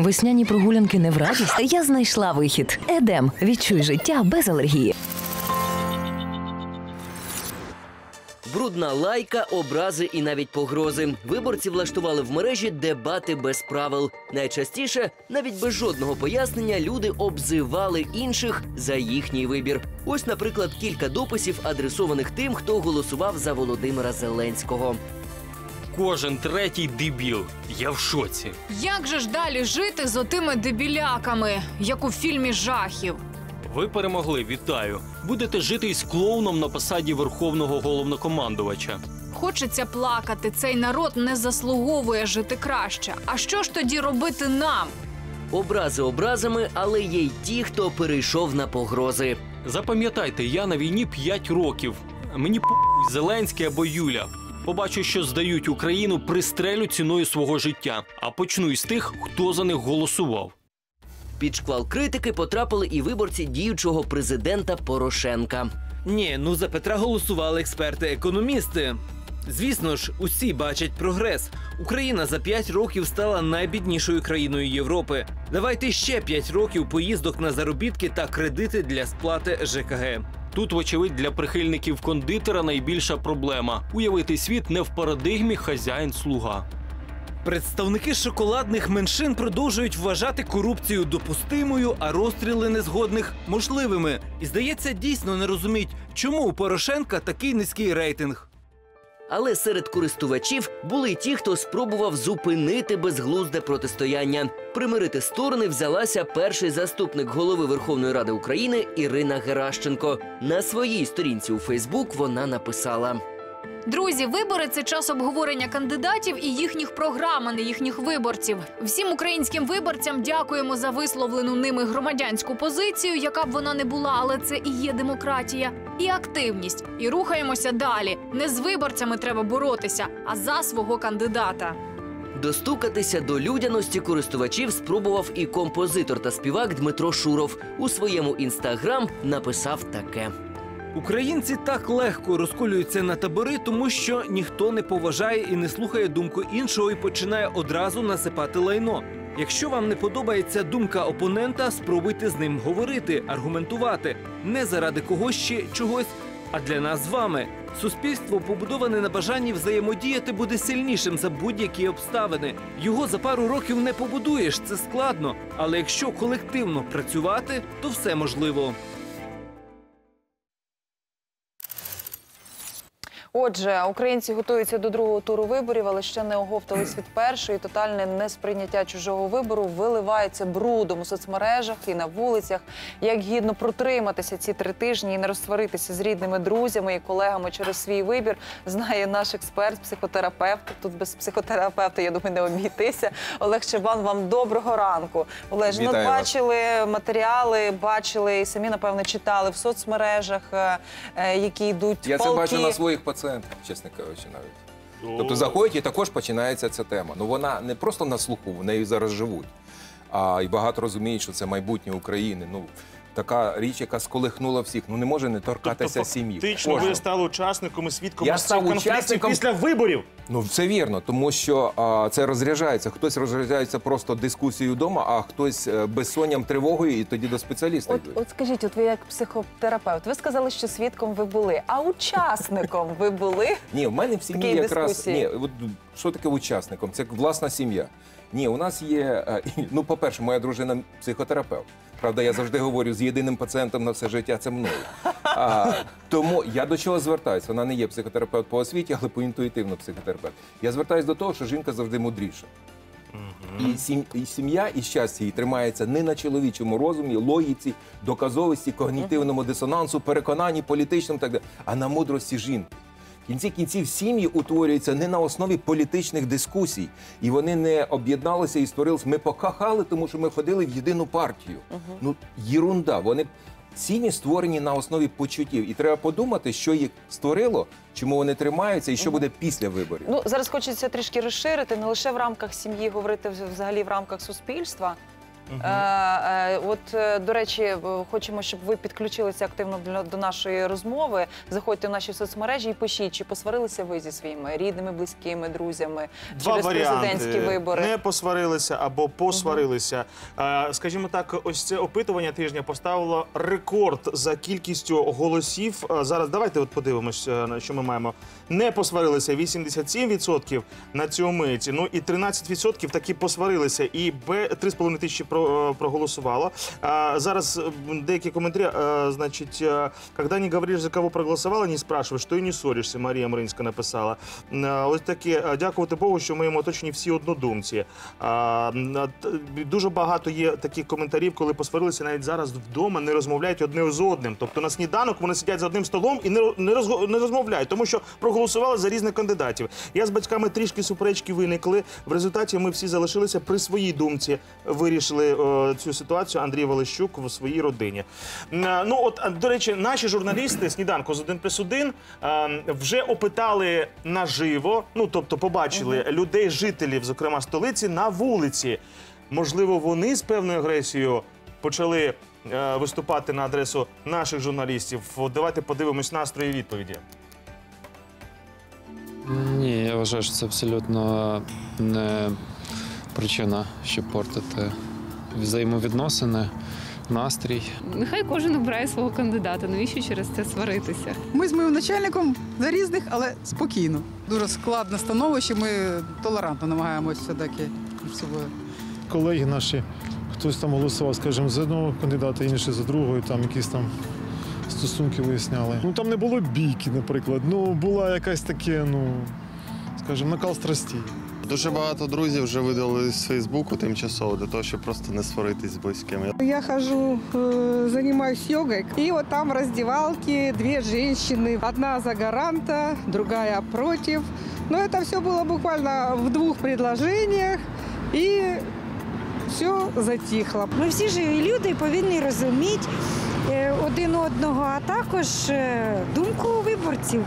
Весняні прогулянки не в радість. Я знайшла вихід. Едем. Відчуй життя без алергії. Брудна лайка, образи і навіть погрози. Виборці влаштували в мережі дебати без правил. Найчастіше, навіть без жодного пояснення, люди обзивали інших за їхній вибір. Ось, наприклад, кілька дописів, адресованих тим, хто голосував за Володимира Зеленського. Кожен третій дебіл. Я в шоці. Як же ж далі жити з отими дебіляками, як у фільмі жахів? Ви перемогли, вітаю. Будете жити із клоуном на посаді верховного головнокомандувача. Хочеться плакати. Цей народ не заслуговує жити краще. А що ж тоді робити нам? Образи образами, але є й ті, хто перейшов на погрози. Запам'ятайте, я на війні 5 років. Мені по***й Зеленський або Юля. Побачу, що здають Україну, пристрелю ціною свого життя. А почну із тих, хто за них голосував. Під шквал критики потрапили і виборці діючого президента Порошенка. Ні, ну за Петра голосували експерти-економісти. Звісно ж, усі бачать прогрес. Україна за 5 років стала найбіднішою країною Європи. Давайте ще 5 років поїздок на заробітки та кредити для сплати ЖКГ. Тут, вочевидь, для прихильників кондитера найбільша проблема уявити світ не в парадигмі хазяїн-слуга. Представники шоколадних меншин продовжують вважати корупцію допустимою, а розстріли незгодних можливими. І здається, дійсно не розуміють, чому у Порошенка такий низький рейтинг. Але серед користувачів були й ті, хто спробував зупинити безглузде протистояння. Примирити сторони взялася перший заступник голови Верховної Ради України Ірина Геращенко. На своїй сторінці у Фейсбук вона написала. Друзі, вибори це час обговорення кандидатів і їхніх програм, а не їхніх виборців. Всім українським виборцям дякуємо за висловлену ними громадянську позицію, яка б вона не була, але це і є демократія, і активність. І рухаємося далі. Не з виборцями треба боротися, а за свого кандидата. Достукатися до людяності користувачів спробував і композитор та співак Дмитро Шуров. У своєму інстаграм написав таке. Українці так легко розколюються на табори, тому що ніхто не поважає і не слухає думку іншого і починає одразу насипати лайно. Якщо вам не подобається думка опонента, спробуйте з ним говорити, аргументувати не заради когось ще чогось, а для нас з вами. Суспільство, побудоване на бажанні взаємодіяти, буде сильнішим за будь-які обставини. Його за пару років не побудуєш, це складно. Але якщо колективно працювати, то все можливо. Отже, українці готуються до другого туру виборів, але ще не оговтались від першої. Тотальне несприйняття чужого вибору виливається брудом у соцмережах і на вулицях. Як гідно протриматися ці три тижні і не розсваритися з рідними друзями і колегами через свій вибір, знає наш експерт, психотерапевт. Тут без психотерапевта, я думаю, не обійтися. Олег Чебан, вам доброго ранку. Олеж, ну Вітаю вас. бачили матеріали, бачили і самі напевно читали в соцмережах, е, е, які йдуть Я це бачу на своїх пацієнтах, чесно кажучи, навіть. Тобто заходять і також починається ця тема. Ну вона не просто на слуху, в неї зараз живуть. А і багато розуміють, що це майбутнє України. Ну така річ, яка сколихнула всіх. Ну не може не торкатися тобто, сім'ї. фактично Кожного. ви стали учасником і свідком Я ось став конфліктів учасником- після виборів. Ну це вірно, тому що а, це розряджається. Хтось розряджається просто дискусією вдома, а хтось е, безсонням, тривогою, і тоді до спеціаліста От, йдуть. от скажіть, от ви як психотерапевт, ви сказали, що свідком ви були, а учасником ви були? Ні, в мене в сім'ї якраз дискусії. ні, от що таке учасником? Це власна сім'я. Ні, у нас є. е, і, Ну, по-перше, моя дружина психотерапевт. Правда, я завжди говорю з єдиним пацієнтом на все життя це мною. А, тому я до чого звертаюся? Вона не є психотерапевт по освіті, але по інтуїтивно психотерапевт. Я звертаюся до того, що жінка завжди мудріша. І, сім, і сім'я і щастя її тримається не на чоловічому розумі, логіці, доказовості, когнітивному дисонансу, переконанні політичному, так далі, а на мудрості жінки. Кінці кінців сім'ї утворюються не на основі політичних дискусій, і вони не об'єдналися і створилися. Ми покахали, тому що ми ходили в єдину партію. Ну, єрунда. Вони сім'ї створені на основі почуттів, і треба подумати, що їх створило, чому вони тримаються, і що буде після виборів. Ну зараз хочеться трішки розширити, не лише в рамках сім'ї говорити вз- взагалі в рамках суспільства. Е, е, От, е, до речі, хочемо, щоб ви підключилися активно до нашої розмови. Заходьте в наші соцмережі і пишіть, чи посварилися ви зі своїми рідними, близькими, друзями Два через варіанти. президентські вибори. Не посварилися або посварилися. Е, Скажімо так, ось це опитування тижня поставило рекорд за кількістю голосів. Зараз давайте от подивимось, що ми маємо. Не посварилися 87% на цю миті. Ну і 13% таки посварилися. І Б 3,5 тисячі е, проголосувало. А зараз е, деякі коментарі, е, значить, когда не говориш, за кого проголосувала, не спрашиваешь, то і не ссоришься, Марія Маринська написала. Е, Ось таке, дякувати Богу, що в моєму оточенні всі однодумці. А, а, Дуже багато є таких коментарів, коли посварилися навіть зараз вдома, не розмовляють одне з одним. Тобто на сніданок вони сидять за одним столом і не, не, розго- не розмовляють, тому що проголосували за різних кандидатів. Я з батьками трішки суперечки виникли. В результаті ми всі залишилися при своїй думці. Вирішили е, цю ситуацію Андрій Волощук в своїй родині. Е, Ну от до речі, наші журналісти сніданку з 1 плюс 1 е, вже опитали наживо, ну тобто побачили людей, жителів, зокрема столиці, на вулиці. Можливо, вони з певною агресією почали е, виступати на адресу наших журналістів. Давайте подивимось настрої відповіді. Ні, я вважаю, що це абсолютно не причина, щоб портити взаємовідносини, настрій. Нехай кожен обирає свого кандидата. Навіщо через це сваритися? Ми з моїм начальником за різних, але спокійно. Дуже складне становище. Ми толерантно намагаємося все-таки між собою. колеги наші, хтось там голосував, скажімо, за одного кандидата, інший за другого, і там якісь там стосунки виясняли. Ну там не було бійки, наприклад. Ну була якась таке, ну скажімо, накал страстей. Дуже багато друзів вже видали з Фейсбуку тимчасово для того, щоб просто не сваритись з близькими. Я хожу, э, занимаюсь йогой, и вот там в раздевалке две женщины. Одна за гаранта, другая против. Но это все было буквально в двух предложениях, и все затихло. Ми всі живі люди і повинні розуміти е, один одного, а також е, думку виборців.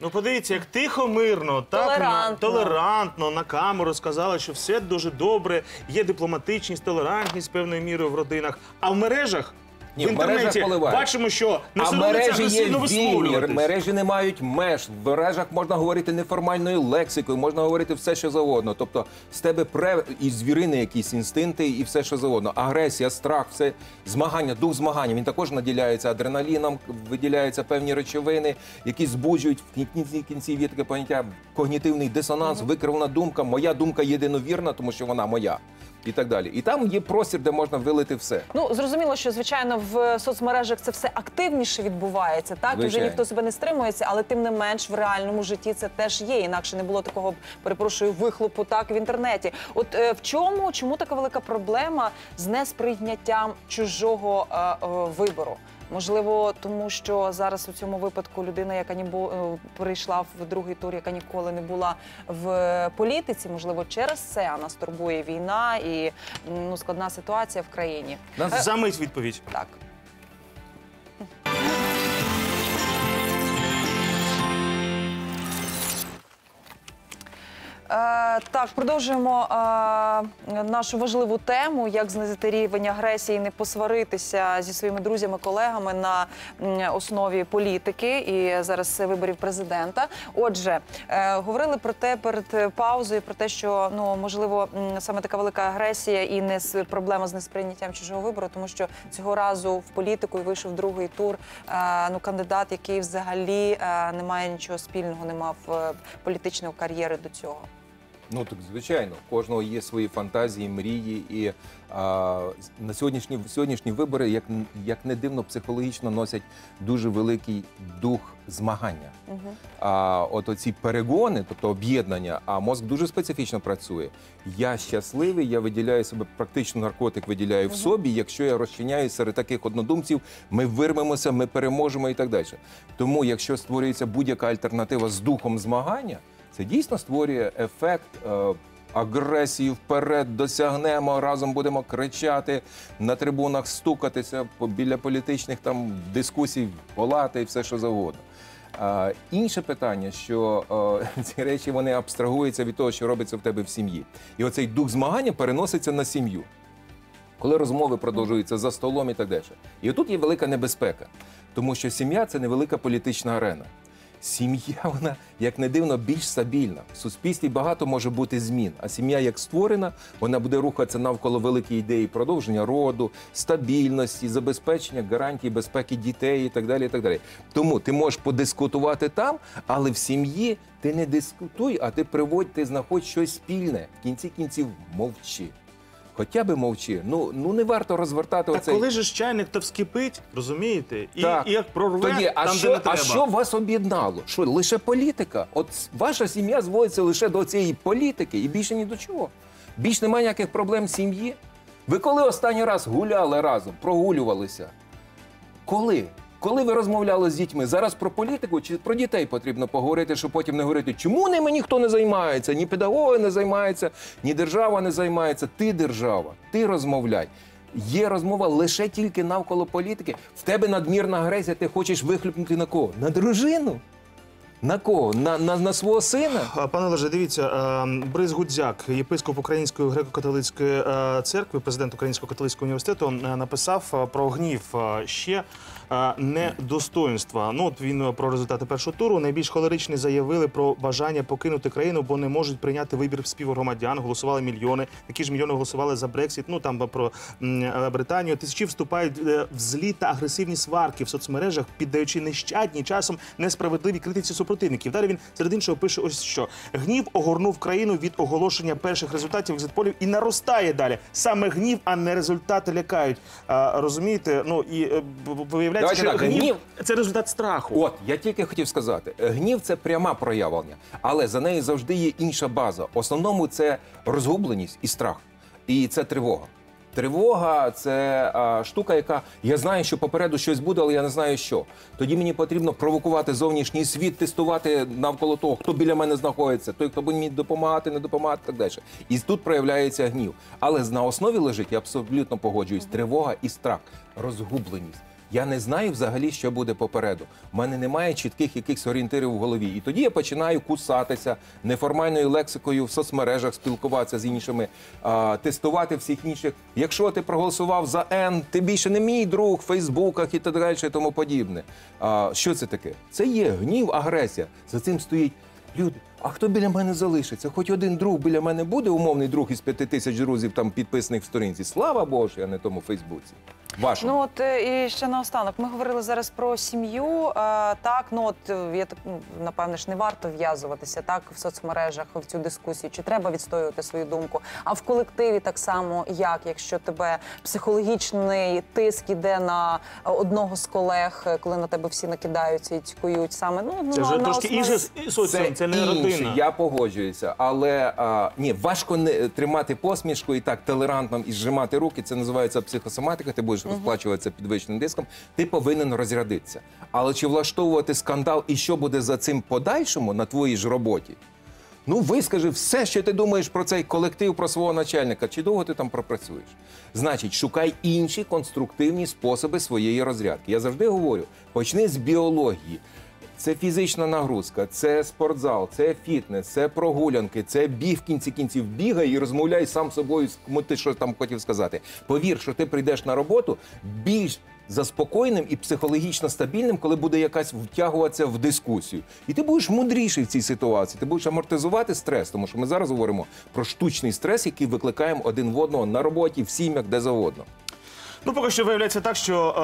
Ну, подивіться, як тихо, мирно, так на- Толерантно. толерантно на камеру сказали, що все дуже добре, є дипломатичність, толерантність певною мірою в родинах. А в мережах Ні, в в мережах інтернеті поливають. бачимо, що не А соромляться мережі є агресивно вільні, висловлюватись. мережі не мають меж. В мережах можна говорити неформальною лексикою, можна говорити все, що завгодно. Тобто з тебе пре і звірини якісь інстинкти, і все, що завгодно. Агресія, страх, все змагання, дух змагання. Він також наділяється адреналіном, виділяються певні речовини, які збуджують в кінці кінці є таке поняття когнітивний дисонанс, викривлена думка. Моя думка єдиновірна, тому що вона моя. І так далі. І там є простір, де можна вилити все. Ну зрозуміло, що звичайно в соцмережах це все активніше відбувається. Так Звичайно. вже ніхто себе не стримується, але тим не менш в реальному житті це теж є. Інакше не було такого перепрошую вихлопу так в інтернеті. От е, в чому чому така велика проблема з несприйняттям чужого е, е, вибору? Можливо, тому що зараз у цьому випадку людина, яка ні е, прийшла в другий тур, яка ніколи не була в політиці, можливо, через це а нас турбує війна і ну складна ситуація в країні. Нас замить відповідь. Так. Так, продовжуємо е, нашу важливу тему, як знизити рівень агресії, і не посваритися зі своїми друзями, колегами на основі політики і зараз виборів президента. Отже, е, говорили про те перед паузою, про те, що ну можливо саме така велика агресія і не проблема з несприйняттям чужого вибору, тому що цього разу в політику вийшов другий тур. е, ну кандидат, який взагалі е, не має нічого спільного, не мав е, політичної кар'єри до цього. Ну так звичайно, у кожного є свої фантазії, мрії, і а, на сьогоднішні сьогоднішні вибори, як як не дивно, психологічно носять дуже великий дух змагання. А от оці перегони, тобто об'єднання, а мозк дуже специфічно працює. Я щасливий, я виділяю себе, практично наркотик виділяю в собі. Якщо я розчиняюсь серед таких однодумців, ми вирвемося, ми переможемо і так далі. Тому, якщо створюється будь-яка альтернатива з духом змагання, це дійсно створює ефект. е, Агресію вперед досягнемо, разом будемо кричати на трибунах, стукатися біля політичних там дискусій, палати і все що завгодно. А, інше питання, що е, ці речі вони абстрагуються від того, що робиться в тебе в сім'ї. І оцей дух змагання переноситься на сім'ю. Коли розмови продовжуються за столом і так далі. І отут є велика небезпека, тому що сім'я це невелика політична арена. Сім'я, вона, як не дивно, більш стабільна. В суспільстві багато може бути змін. А сім'я, як створена, вона буде рухатися навколо великої ідеї продовження роду, стабільності, забезпечення гарантій безпеки дітей і так далі. І так далі. Тому ти можеш подискутувати там, але в сім'ї ти не дискутуй, а ти приводь, ти знаходь щось спільне. В кінці кінців мовчи. Хоча би мовчи. Ну, ну не варто розвертати Так оцей. коли же ж чайник то вскипить, розумієте? І, Так. і як прорве Тоді, а там, що, де не а що вас об'єднало? Що лише політика? От ваша сім'я зводиться лише до цієї політики і більше ні до чого. Більш немає ніяких проблем сім'ї. Ви коли останній раз гуляли разом, прогулювалися? Коли? Коли ви розмовляли з дітьми? Зараз про політику чи про дітей потрібно поговорити, щоб потім не говорити, чому ними ніхто не займається, ні педагоги не займаються, ні держава не займається. Ти держава, ти розмовляй. Є розмова лише тільки навколо політики. В тебе надмірна агресія, ти хочеш вихлюпнути на кого? На дружину? На кого? На, на, на свого сина? Пане Олеже, дивіться, е, Борис Гудзяк, єпископ Української греко-католицької е, церкви, президент Українського католицького університету, е, написав про гнів ще недостоинства. Ну от він про результати першого туру. Найбільш холеричні заявили про бажання покинути країну, бо не можуть прийняти вибір співгромадян. Голосували мільйони. Такі ж мільйони голосували за Брексіт. Ну там про Британію. Тисячі вступають в злі та агресивні сварки в соцмережах, піддаючи нещадні часом несправедливі критиці супротивників. Далі він серед іншого пише ось що гнів огорнув країну від оголошення перших результатів екзитполів і наростає далі. Саме гнів, а не результати лякають. А, розумієте? Ну і е, виявляється, що так, гнів, це результат страху. От я тільки хотів сказати: гнів це пряма проявлення, але за нею завжди є інша база. В основному це розгубленість і страх, і це тривога. Тривога це а, штука, яка я знаю, що попереду щось буде, але я не знаю що. Тоді мені потрібно провокувати зовнішній світ, тестувати навколо того, хто біля мене знаходиться, той, хто буде мені допомагати, не допомагати, так далі. І тут проявляється гнів. Але на основі лежить, я абсолютно погоджуюсь, тривога і страх, розгубленість. Я не знаю взагалі, що буде попереду. У мене немає чітких якихось орієнтирів в голові. І тоді я починаю кусатися неформальною лексикою в соцмережах, спілкуватися з іншими, а, тестувати всіх інших. Якщо ти проголосував за N, ти більше не мій друг в Фейсбуках і так далі, і тому подібне. А, що це таке? Це є гнів, агресія. За цим стоїть люди. А хто біля мене залишиться? Хоч один друг біля мене буде, умовний друг із п'яти тисяч друзів, там підписаних в сторінці. Слава що я не тому Фейсбуці. Вашому. Ну от е, і ще наостанок. Ми говорили зараз про сім'ю. е, Так, ну от я так ну, напевне ж не варто в'язуватися так в соцмережах в цю дискусію. Чи треба відстоювати свою думку? А в колективі так само, як якщо тебе психологічний тиск іде на одного з колег, коли на тебе всі накидаються і цькують саме. Ну ну Це вже на трошки основі- інше соціум, це, не інше, родина. Я погоджуюся, але а, ні, важко не тримати посмішку і так толерантно і зжимати руки. Це називається психосоматика. Ти будеш розплачуватися підвищеним диском. Ти повинен розрядитися. Але чи влаштовувати скандал і що буде за цим подальшому на твоїй ж роботі? Ну, вискажи все, що ти думаєш про цей колектив, про свого начальника. Чи довго ти там пропрацюєш? Значить, шукай інші конструктивні способи своєї розрядки. Я завжди говорю: почни з біології. Це фізична нагрузка, це спортзал, це фітнес, це прогулянки, це біг в кінці кінців. Бігай і розмовляй сам собою, кому ти що там хотів сказати. Повір, що ти прийдеш на роботу більш заспокійним і психологічно стабільним, коли буде якась втягуватися в дискусію. І ти будеш мудріший в цій ситуації. Ти будеш амортизувати стрес, тому що ми зараз говоримо про штучний стрес, який викликаємо один в одного на роботі, в сім'ях, де завгодно. Ну, поки що виявляється так, що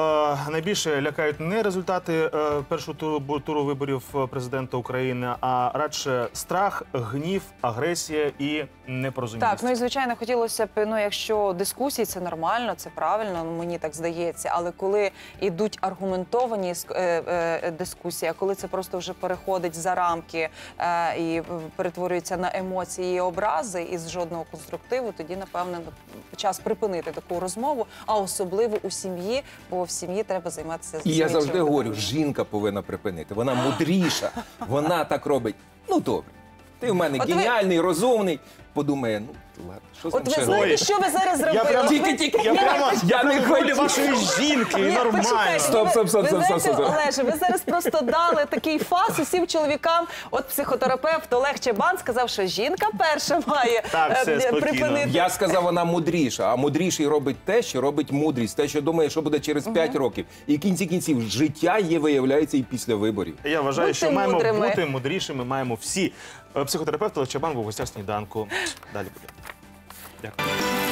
е, найбільше лякають не результати е, першого туру, туру виборів е, президента України, а радше страх, гнів, агресія і непорозуміння. Так, ну і звичайно, хотілося б, ну якщо дискусії це нормально, це правильно, ну мені так здається. Але коли йдуть аргументовані е, е, дискусії, коли це просто вже переходить за рамки е, і перетворюється на емоції і образи, і з жодного конструктиву, тоді напевне час припинити таку розмову, а особливо у сім'ї, бо в сім'ї треба займатися І я завжди говорю, жінка повинна припинити. Вона мудріша, вона так робить. Ну добре. Ти в мене От ви- геніальний, розумний. Подумає, ну ладно, що з От ви знаєте, що ви зараз зробили? Я прямо, Тільки-тільки- я прямо, я не прямо в вашої жінки, Ні, нормально. почекайте, Стоп, ви- стоп, стоп, ви стоп, знаєте, стоп, стоп. Олеже, ви зараз просто дали такий фас усім чоловікам. От психотерапевт Олег Чебан сказав, що жінка перша має Так, все, е, спокійно. припинити. Я сказав, вона мудріша, а мудріший робить те, що робить мудрість, те, що думає, що буде через 5 років. І в кінці кінців життя є, виявляється, і після виборів. Я вважаю, Будьте що маємо мудрими. бути мудрішими, маємо всі. Психотерапевт Олег Чабан був у гостях сніданку. Далі буде. Дякую.